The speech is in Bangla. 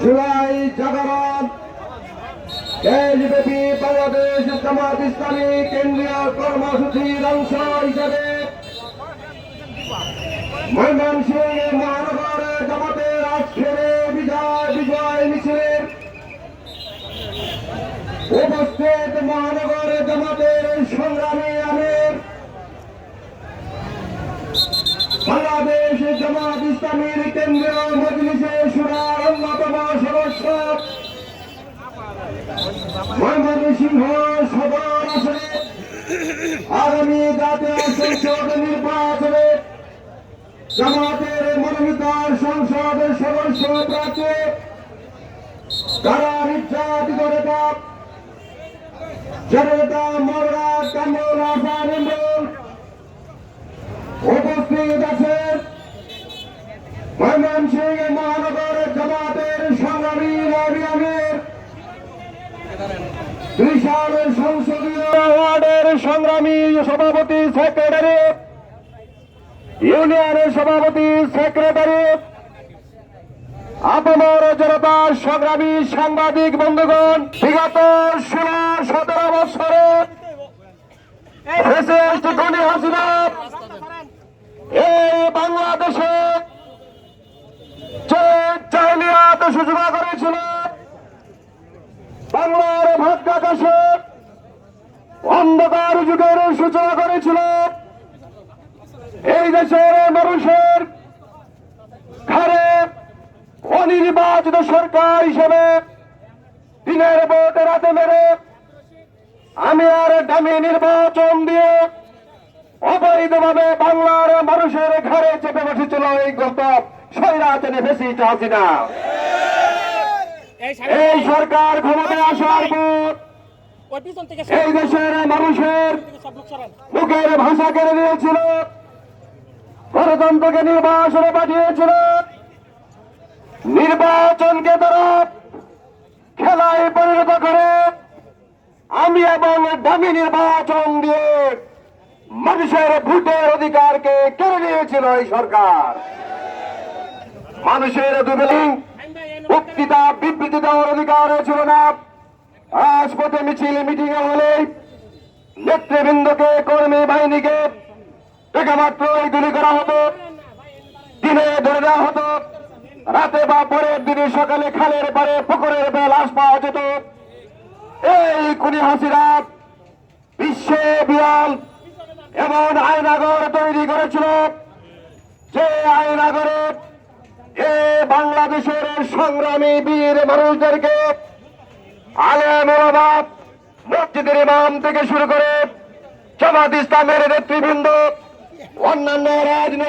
জুলাই জাগরণ। দেশব্যাপী বাংলাদেশ জামাত ইসলামী কেন্দ্রীয় কর্মসূচির অংশ হিসেবে ময়মনসিংহ মহানগরে জামাতের আজকের বিজয় বিজয় মিছিলের উপস্থিত মহানগরে জামাতের সংগ্রামী আগামী জাতীয় সংসদ নির্বাচনে জামাতের মনোনীত সংসদ সদস্য প্রার্থী তারা নির্যাতিত নেতা জনতা মররা কামরুল হাসান ইমরুল উপস্থিত আছেন ময়মনসিংহ মহানগর জামাতের সংগ্রামী রবি আমির বিশাল সংসদীয় ওয়ার্ডের সংগ্রামী সভাপতি সেক্রেটারি, ইউনিয়নের সভাপতি সেক্রেটারি, আপামর জনতা সংগ্রামী সাংবাদিক বন্ধুগণ, বিগত ষোলো, সতেরো বছরে এই বাংলাদেশে যে সূচনা করেছিল বাংলার ভাগ্যাকাশে অন্ধকার যুগের সূচনা করেছিল। এই দেশের মানুষের ঘরে অনির্বাচিত সরকার হিসেবে দিনের ভোট রাতে মেরে আমি আর দামি নির্বাচন দিয়ে অবৈধভাবে বাংলার মানুষের ঘরে চেপে বসেছিল এই গত স্বৈরাচারী বেশি হাসিনা। এই এই সরকার ক্ষমতায় আসার পর এই দেশের মানুষের মুখের ভাষা কেড়ে নিয়েছিল। গণতন্ত্রকে নির্বাচনে পাঠিয়েছিল। নির্বাচনকে তারা খেলায় পরিণত করে। আমি এবং দামি নির্বাচন দিয়ে মানুষের ভোটের অধিকারকে কেড়ে নিয়েছিল এই সরকার। মানুষের দুবেলিং বক্তৃতা বিবৃতি দেওয়ার অধিকার ছিল না। রাজপথে মিছিল, মিটিং হলে নেতৃবৃন্দকে, কর্মী বাহিনীকে টাকা মাত্র গুলি করা হতো। দিনে ধরে দেওয়া হতো। রাতে বা পরের দিনে সকালে খালের পরে পুকুরের পারে লাশ পাওয়া যেত। এই কুনি হাসিরা বিশ্বে বিরল এমন আয়নাগর তৈরি করেছিল যে আয়নাগরে এ বাংলাদেশের সংগ্রামী বীর মানুষদেরকে আলেম ওলামা মসজিদের ইমাম থেকে শুরু করে জামাত ইসলামের নেতৃবৃন্দ অন্যান্য রাজনৈতিক